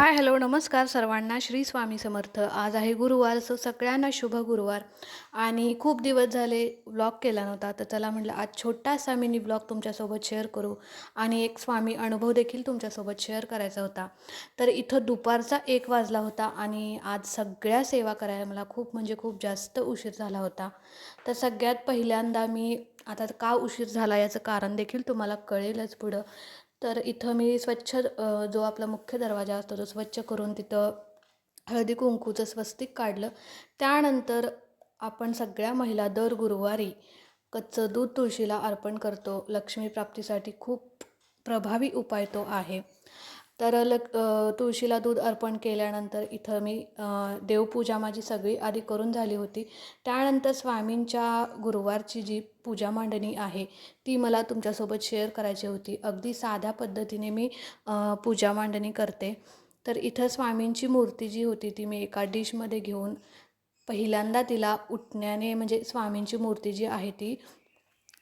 Hi hello नमस्कार सर्वांना. श्री स्वामी समर्थ. आज आहे गुरुवार सो सगळ्यांना शुभ गुरुवार. आणि खूप दिवस झाले व्लॉग केला नव्हता तर चला म्हटलं आज छोटासा मिनी व्लॉग तुमच्यासोबत शेअर करू. आणि एक स्वामी अनुभव देखील तुमच्यासोबत शेअर करायचा होता. तर इथं दुपारचा एक वाजला होता आणि आज सगळ्या सेवा करायला मला खूप म्हणजे खूप जास्त उशीर झाला होता. तर सगळ्यात पहिल्यांदा मी आता का उशीर झाला याचं कारण देखील तुम्हाला कळेलच पुढं. तर इथं मी स्वच्छ जो आपला मुख्य दरवाजा असतो तो स्वच्छ करून तिथं हळदी कुंकूचं स्वस्तिक काढलं. त्यानंतर आपण सगळ्या महिला दर गुरुवारी कच्चं दूध तुळशीला अर्पण करतो. लक्ष्मी प्राप्तीसाठी खूप प्रभावी उपाय तो आहे. तर ल तुळशीला दूध अर्पण केल्यानंतर इथं मी देवपूजा माझी सगळी आधी करून झाली होती. त्यानंतर स्वामींच्या गुरुवारची जी पूजा मांडणी आहे ती मला तुमच्यासोबत शेअर करायची होती. अगदी साध्या पद्धतीने मी पूजा मांडणी करते. तर इथं स्वामींची मूर्ती जी होती ती मी एका डिशमध्ये घेऊन पहिल्यांदा तिला उठण्याने म्हणजे स्वामींची मूर्ती जी आहे ती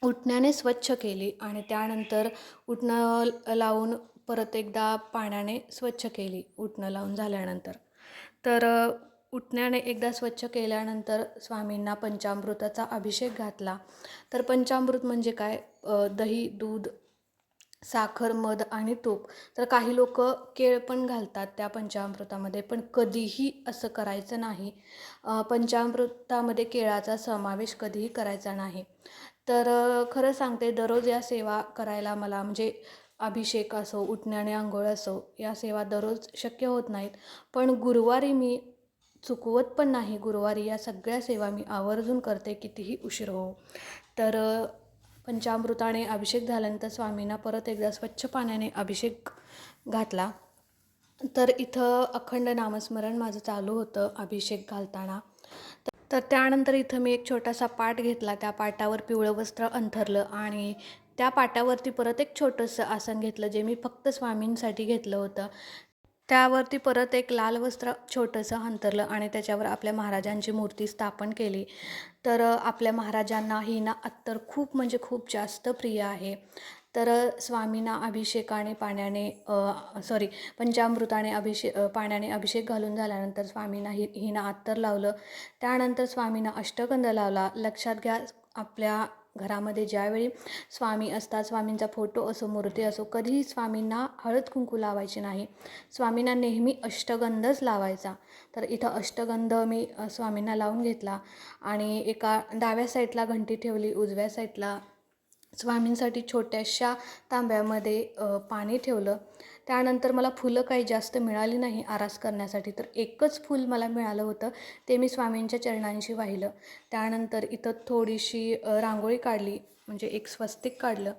उठण्याने स्वच्छ केली आणि त्यानंतर उठणं लावून परत एकदा पाण्याने स्वच्छ केली उठणं लावून झाल्यानंतर. तर उठण्याने एकदा स्वच्छ केल्यानंतर स्वामींना पंचामृताचा अभिषेक घातला. तर पंचामृत म्हणजे काय? दही दूध साखर मध आणि तूप. तर काही लोक केळ पण घालतात त्या पंचामृतामध्ये पण कधीही असं करायचं नाही. पंचामृतामध्ये केळाचा समावेश कधीही करायचा नाही. तर खरं सांगते दररोज या सेवा करायला मला म्हणजे अभिषेक असो उठण्याने आंघोळ असो या सेवा दररोज शक्य होत नाहीत. पण गुरुवारी मी चुकवत पण नाही. गुरुवारी या सगळ्या सेवा मी आवर्जून करते कितीही उशीर हो. तर पंचामृताने अभिषेक झाल्यानंतर स्वामींना परत एकदा स्वच्छ पाण्याने अभिषेक घातला. तर इथं अखंड नामस्मरण माझं चालू होतं अभिषेक घालताना. तर त्यानंतर इथं मी एक छोटासा पाट घेतला. त्या पाटावर पिवळं वस्त्र अंथरलं आणि त्या पाटावरती परत एक छोटंसं आसन घेतलं जे मी फक्त स्वामींसाठी घेतलं होतं. त्यावरती परत एक लाल वस्त्र छोटंसं अंथरलं आणि त्याच्यावर आपल्या महाराजांची मूर्ती स्थापन केली. तर आपल्या महाराजांना ही ना अत्तर खूप म्हणजे खूप जास्त प्रिय आहे. तर स्वामींना अभिषेकाने पाण्याने सॉरी पंचामृताने अभिषेक पाण्याने अभिषेक घालून झाल्यानंतर स्वामींना हि हिना अत्तर लावलं. त्यानंतर स्वामींना अष्टगंध लावला. लक्षात घ्या आपल्या घरामध्ये ज्यावेळी स्वामी असतात स्वामींचा फोटो असो मूर्ती असो कधीही स्वामींना हळद कुंकू लावायची नाही. स्वामींना नेहमी अष्टगंधच लावायचा. तर इथं अष्टगंध मी स्वामींना लावून घेतला आणि एका डाव्या साईडला घंटी ठेवली उजव्या साईडला स्वामींसाठी छोट्याशा तांब्यामध्ये पाणी ठेवलं. त्यानंतर मला फुलं काही जास्त मिळाली नाही आरास करण्यासाठी तर एकच फूल मला मिळालं होतं ते मी स्वामींच्या चरणांशी वाहिलं. त्यानंतर इथं थोडीशी रांगोळी काढली म्हणजे एक स्वस्तिक काढलं.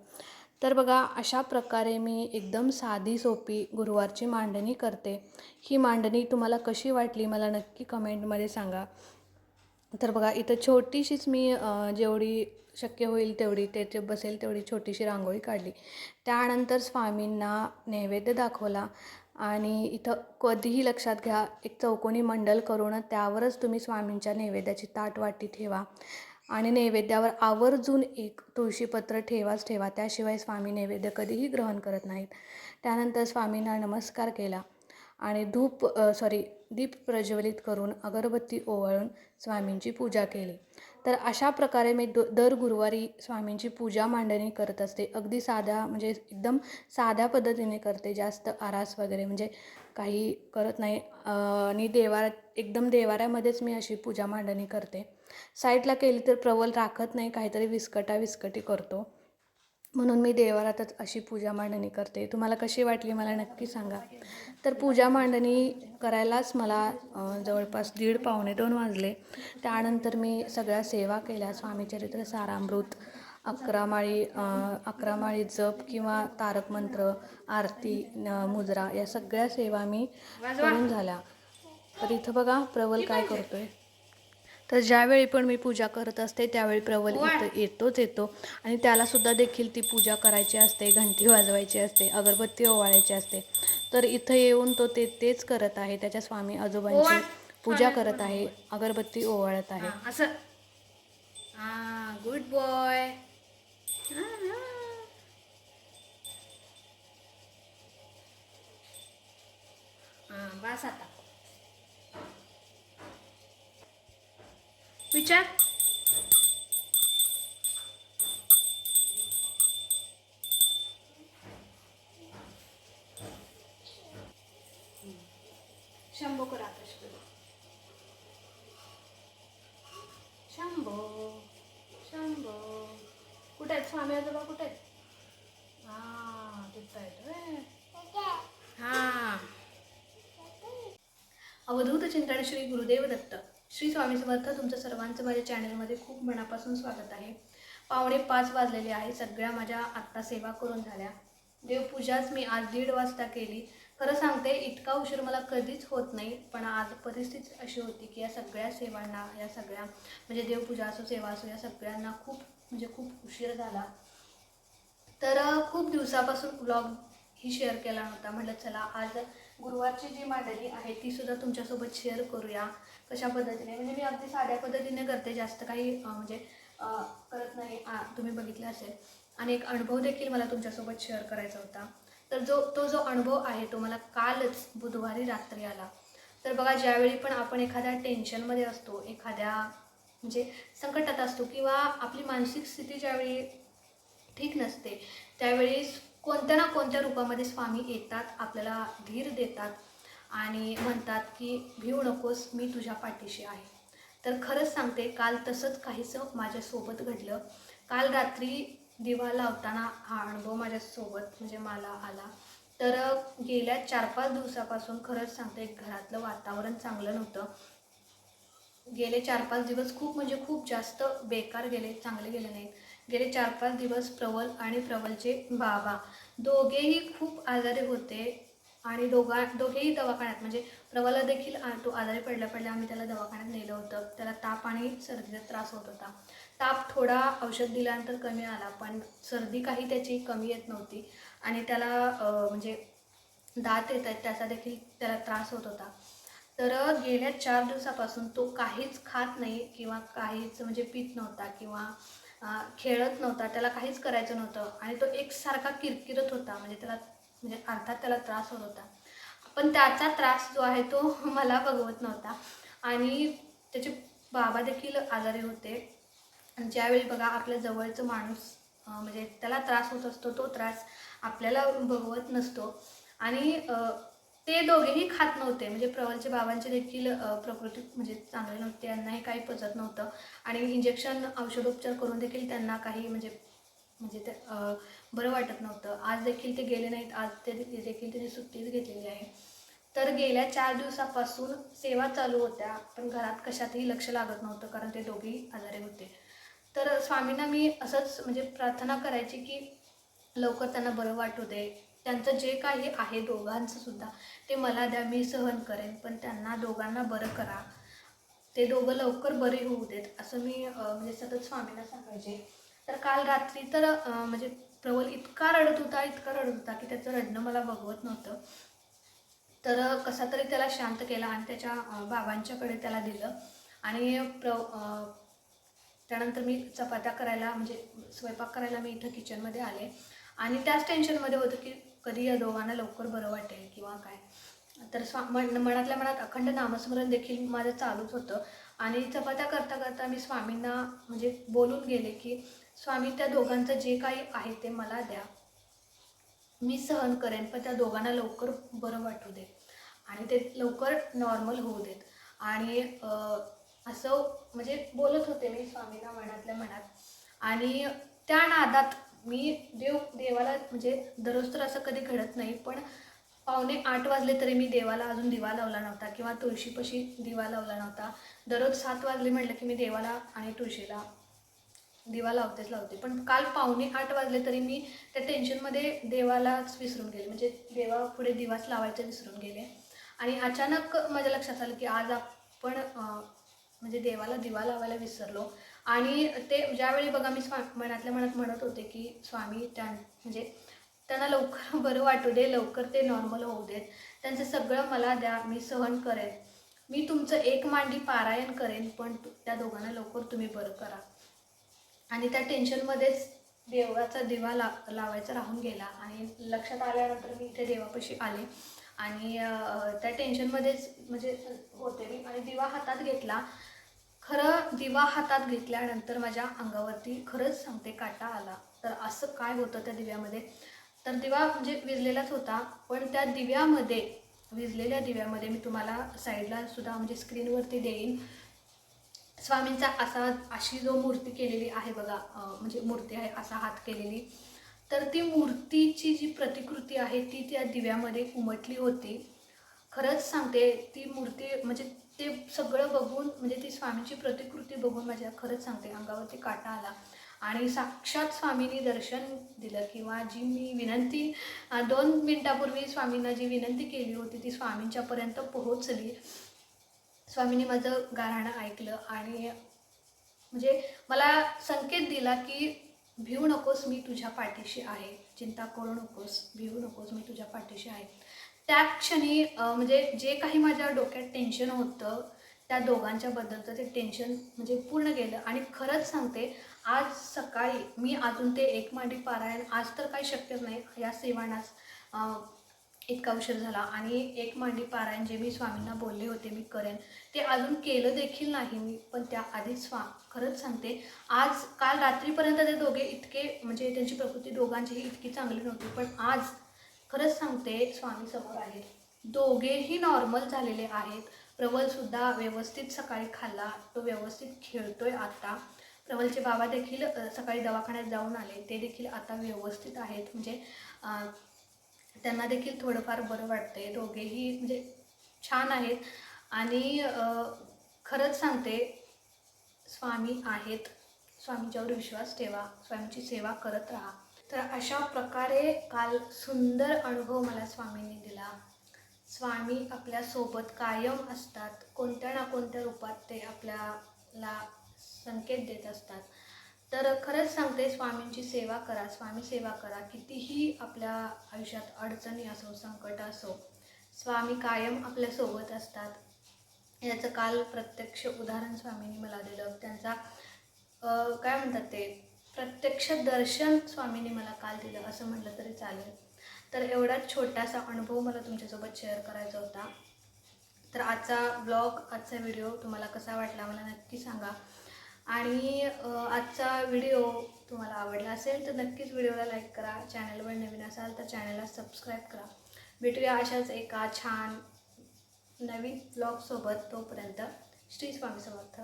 तर बघा अशा प्रकारे मी एकदम साधी सोपी गुरुवारची मांडणी करते. ही मांडणी तुम्हाला कशी वाटली मला नक्की कमेंटमध्ये सांगा. तर बघा इथं छोटीशीच मी जेवढी शक्य होईल तेवढी ते बसेल तेवढी छोटीशी रांगोळी काढली. त्यानंतर स्वामींना नैवेद्य दाखवला आणि इथं कधीही लक्षात घ्या एक चौकोनी मंडल करून त्यावरच तुम्ही स्वामींच्या नैवेद्याची ताट वाटी ठेवा आणि नैवेद्यावर आवर्जून एक तुळशीपत्र ठेवाच ठेवा. त्याशिवाय स्वामी नैवेद्य कधीही ग्रहण करत नाहीत. त्यानंतर स्वामींना नमस्कार केला आणि धूप सॉरी दीप प्रज्वलित करून अगरबत्ती ओवाळून स्वामींची पूजा केली. तर अशा प्रकारे मी दो दर गुरुवारी स्वामींची पूजा मांडणी करत असते. अगदी साध्या म्हणजे एकदम साध्या पद्धतीने करते. जास्त आरास वगैरे म्हणजे काही करत नाही. आणि देवाऱ्यात एकदम देवाऱ्यामध्येच मी अशी पूजा मांडणी करते. साईडला केली तर प्रवल राखत नाही. काहीतरी विस्कटा विस्कटी करतो. म्हणून मी देवारातच अशी पूजा मांडणी करते. तुम्हाला कशी वाटली मला नक्की सांगा. तर पूजा मांडणी करायलाच मला जवळपास दीड पावणे दोन वाजले. त्यानंतर मी सगळ्या सेवा केल्या. स्वामीचरित्र सारामृत अकरा माळी अकरा माळी जप किंवा तारक मंत्र आरती न- मुजरा या सगळ्या सेवा मी करून झाल्या. तर इथं बघा प्रवल काय करतोय. तर ज्यावेळी पण मी पूजा करत असते त्यावेळी प्रवल इथं येतोच येतो. आणि त्यालासुद्धा देखील ती पूजा करायची असते घंटी वाजवायची असते अगरबत्ती ओवाळायची असते. तर इथं येऊन तो ते तेच करत आहे. त्याच्या स्वामी आजोबांची पूजा करत आहे अगरबत्ती ओवाळत आहे. असं. हा गुड बॉय बस आता. विचार. शंभो कर शंभो शंभो. कुठे आहेत स्वामी आजोबा? कुठे आहेत? हां तिथं आहेत. हां. अवधूत चिंतन श्री गुरुदेव दत्त. श्री स्वामी समर्थ तुमचं सर्वांचं माझ्या चॅनलमध्ये खूप मनापासून स्वागत आहे. पावणे पाच वाजलेले आहे. सगळ्या माझ्या आत्ता सेवा करून झाल्या. देवपूजाच मी आज दीड वाजता केली. खरं सांगते इतका उशीर मला कधीच होत नाही पण आज परिस्थिती अशी होती की या सगळ्या सेवांना या सगळ्या म्हणजे देवपूजा असो सेवा असो या सगळ्यांना खूप म्हणजे खूप उशीर झाला. तर खूप दिवसापासून ब्लॉग ही शेअर केला नव्हता. म्हटलं चला आज गुरुवारची जी मांडली आहे ती सुद्धा तुमच्यासोबत शेअर करूया. कशा पद्धतीने? म्हणजे मी अगदी साध्या पद्धतीने करते जास्त काही म्हणजे करत नाही. तुम्ही बघितलं असेल. आणि एक अनुभव देखील मला तुमच्यासोबत शेअर करायचा होता. तर जो तो जो अनुभव आहे तो मला कालच बुधवारी रात्री आला. तर बघा ज्यावेळी पण आपण एखाद्या टेन्शनमध्ये असतो एखाद्या म्हणजे संकटात असतो किंवा आपली मानसिक स्थिती ज्यावेळी ठीक नसते त्यावेळी कोणत्या ना कोणत्या रूपामध्ये स्वामी येतात आपल्याला धीर देतात. आणि म्हणतात की भिऊ नकोस मी तुझ्या पाठीशी आहे. तर खरंच सांगते काल तसंच काहीसं माझ्यासोबत घडलं. काल रात्री दिवा लावताना हा अनुभव माझ्यासोबत म्हणजे मला आला. तर गेल्या चार पाच दिवसापासून खरंच सांगते घरातलं वातावरण चांगलं नव्हतं. गेले चार पाच दिवस खूप म्हणजे खूप जास्त बेकार गेले चांगले गेले नाहीत. गेले चार पाच दिवस प्रवल आणि प्रवलचे बाबा. दोघेही खूप आजारी होते. आणि दोघा दोघेही दवाखान्यात म्हणजे प्रवाला देखील आ- तो आजारी पडल्या पडल्या आम्ही त्याला दवाखान्यात नेलं होतं. त्याला ताप आणि सर्दीचा त्रास होत होता. ताप थोडा औषध दिल्यानंतर कमी आला पण सर्दी काही त्याची कमी येत नव्हती. आणि त्याला म्हणजे दात येत आहेत त्याचा देखील त्याला त्रास होत होता. तर गेल्या चार दिवसापासून तो काहीच खात नाही किंवा काहीच म्हणजे पित नव्हता किंवा खेळत नव्हता त्याला काहीच करायचं नव्हतं. आणि तो एकसारखा किरकिरत होता म्हणजे त्याला म्हणजे अर्थात त्याला त्रास होत होता. पण त्याचा त्रास जो आहे तो मला बघवत नव्हता. आणि त्याचे बाबा देखील आजारी होते. आणि ज्यावेळी बघा आपल्या जवळचं माणूस म्हणजे त्याला त्रास होत असतो तो त्रास आपल्याला बघवत नसतो. आणि ते दोघेही खात नव्हते. म्हणजे प्रवलचे बाबांचे देखील प्रकृती म्हणजे चांगली नव्हती. त्यांनाही काही पचत नव्हतं. आणि इंजेक्शन औषधोपचार करून देखील त्यांना काही म्हणजे म्हणजे ते बरं वाटत नव्हतं. आज देखील ते गेले नाहीत. आज ते देखील त्यांनी सुट्टीच घेतलेली आहे. तर गेल्या चार दिवसापासून सेवा चालू होत्या पण घरात कशातही लक्ष लागत नव्हतं कारण ते दोघेही आजारी होते. तर स्वामींना मी असंच म्हणजे प्रार्थना करायची की लवकर त्यांना बरं वाटू दे. त्यांचं जे काही आहे दोघांचं सुद्धा ते मला द्या मी सहन करेन. पण त्यांना दोघांना बरं करा. ते दोघं लवकर बरे होऊ देत असं मी म्हणजे सतत स्वामींना सांगायचे. तर काल रात्री तर म्हणजे प्रवल इतका रडत होता इतका रडत होता की त्याचं रडणं मला बघवत नव्हतं. तर कसा तरी त्याला शांत केला आणि त्याच्या बाबांच्याकडे त्याला दिलं. आणि प्र त्यानंतर मी चपात्या करायला म्हणजे स्वयंपाक करायला मी इथं किचनमध्ये आले. आणि त्याच टेन्शनमध्ये होतं की कधी या दोघांना लवकर बरं वाटेल किंवा काय. तर स्वा मन मनातल्या मनात अखंड नामस्मरण देखील माझं चालूच होतं. आणि चपात्या करता करता मी स्वामींना म्हणजे बोलून गेले की स्वामी त्या दोघांचं जे काही आहे ते मला द्या. मी सहन करेन पण त्या दोघांना लवकर बरं वाटू दे आणि ते लवकर नॉर्मल होऊ देत. आणि असं म्हणजे बोलत होते मी स्वामींना मनातल्या मनात. आणि त्या नादात मी देव देवाला म्हणजे दररोज तर असं कधी घडत नाही पण पावणे आठ वाजले तरी मी देवाला अजून दिवा लावला नव्हता किंवा तुळशीपाशी दिवा लावला नव्हता. दररोज सात वाजले म्हटलं की मी देवाला आणि तुळशीला दिवा लावतेच लावते. पण काल पावणे आठ वाजले तरी मी त्या टेन्शनमध्ये देवालाच विसरून गेले. म्हणजे देवा पुढे दिवाच लावायचं विसरून गेले. आणि अचानक माझ्या लक्षात आलं की आज आपण म्हणजे देवाला दिवा लावायला विसरलो. आणि ते ज्यावेळी बघा मी स्वा मनातल्या मनात म्हणत होते की स्वामी त्या म्हणजे त्यांना लवकर बरं वाटू दे लवकर ते नॉर्मल होऊ देत. त्यांचं सगळं मला द्या मी सहन करेन. मी तुमचं एक मांडी पारायण करेन पण त्या दोघांना लवकर तुम्ही बरं करा. आणि त्या टेन्शनमध्येच देवाचा दिवा ला लावायचा राहून गेला. आणि लक्षात आल्यानंतर मी इथे देवापाशी आले. आणि त्या टेन्शनमध्येच म्हणजे होते मी. आणि दिवा हातात घेतला. खरं दिवा हातात घेतल्यानंतर माझ्या अंगावरती खरंच सांगते काटा आला. तर असं काय होतं त्या दिव्यामध्ये? तर दिवा म्हणजे विजलेलाच होता. पण त्या दिव्यामध्ये विजलेल्या दिव्यामध्ये मी तुम्हाला साईडला सुद्धा म्हणजे स्क्रीनवरती देईन. स्वामींचा असा अशी जो मूर्ती केलेली आहे बघा म्हणजे मूर्ती आहे असा हात केलेली. तर ती मूर्तीची जी प्रतिकृती आहे ती त्या दिव्यामध्ये उमटली होती. खरंच सांगते ती मूर्ती म्हणजे ते सगळं बघून म्हणजे ती स्वामीची प्रतिकृती बघून माझ्या खरंच सांगते अंगावरती काटा आला. आणि साक्षात स्वामींनी दर्शन दिलं किंवा जी मी विनंती दोन मिनटापूर्वी स्वामींना जी विनंती केली होती ती स्वामींच्यापर्यंत पोहोचली. स्वामींनी माझं गाराणं ऐकलं आणि म्हणजे मला संकेत दिला की भिवू नकोस मी तुझ्या पाठीशी आहे. चिंता करू नकोस भिवू नकोस मी तुझ्या पाठीशी आहे. त्या क्षणी म्हणजे जे काही माझ्या डोक्यात टेन्शन होतं त्या दोघांच्या बद्दलचं ते टेन्शन म्हणजे पूर्ण गेलं. आणि खरंच सांगते आज सकाळी मी अजून ते एक मांडी पारायण आज तर काही शक्यच नाही या सेवानाच इतका उशीर झाला. आणि एक मांडी पारायण जे मी स्वामींना बोलले होते मी करेन. ते अजून केलं देखील नाही मी पण त्या आधीच स्वा खरंच सांगते. आज काल रात्रीपर्यंत ते दोघे इतके म्हणजे त्यांची प्रकृती दोघांचीही इतकी चांगली नव्हती पण आज खरंच सांगते स्वामी समोर आहेत. दोघेही नॉर्मल झालेले आहेत. प्रबलसुद्धा व्यवस्थित सकाळी खाल्ला तो व्यवस्थित खेळतोय आता. प्रबलचे बाबा देखील सकाळी दवाखान्यात जाऊन आले ते देखील आता व्यवस्थित आहेत. म्हणजे त्यांना देखील थोडंफार बरं वाटते दोघेही म्हणजे छान आहेत. आणि खरंच सांगते स्वामी आहेत. स्वामींच्यावर विश्वास ठेवा. स्वामीची सेवा करत राहा. तर अशा प्रकारे काल सुंदर अनुभव मला स्वामींनी दिला. स्वामी आपल्यासोबत कायम असतात. कोणत्या ना कोणत्या रूपात ते आपल्याला संकेत देत असतात. तर खरंच सांगते स्वामींची सेवा करा स्वामी सेवा करा. कितीही आपल्या आयुष्यात अडचणी असो संकट असो स्वामी कायम आपल्यासोबत असतात. याचं काल प्रत्यक्ष उदाहरण स्वामींनी मला दिलं. त्यांचा काय म्हणतात ते? प्रत्यक्ष दर्शन स्वामींनी मला काल दिलं. असं म्हटलं तरी चालेल. तर एवढाच छोटासा अनुभव मला तुमच्यासोबत शेअर करायचा होता. तर आजचा ब्लॉग आजचा व्हिडिओ तुम्हाला कसा वाटला मला नक्की सांगा. आणि आजचा व्हिडिओ तुम्हाला आवडला असेल तर नक्कीच व्हिडिओला लाईक करा. चॅनलवर नवीन असाल तर चॅनलला सबस्क्राईब करा. भेटूया अशाच एका छान नवीन ब्लॉगसोबत तोपर्यंत. श्री स्वामी समर्थ.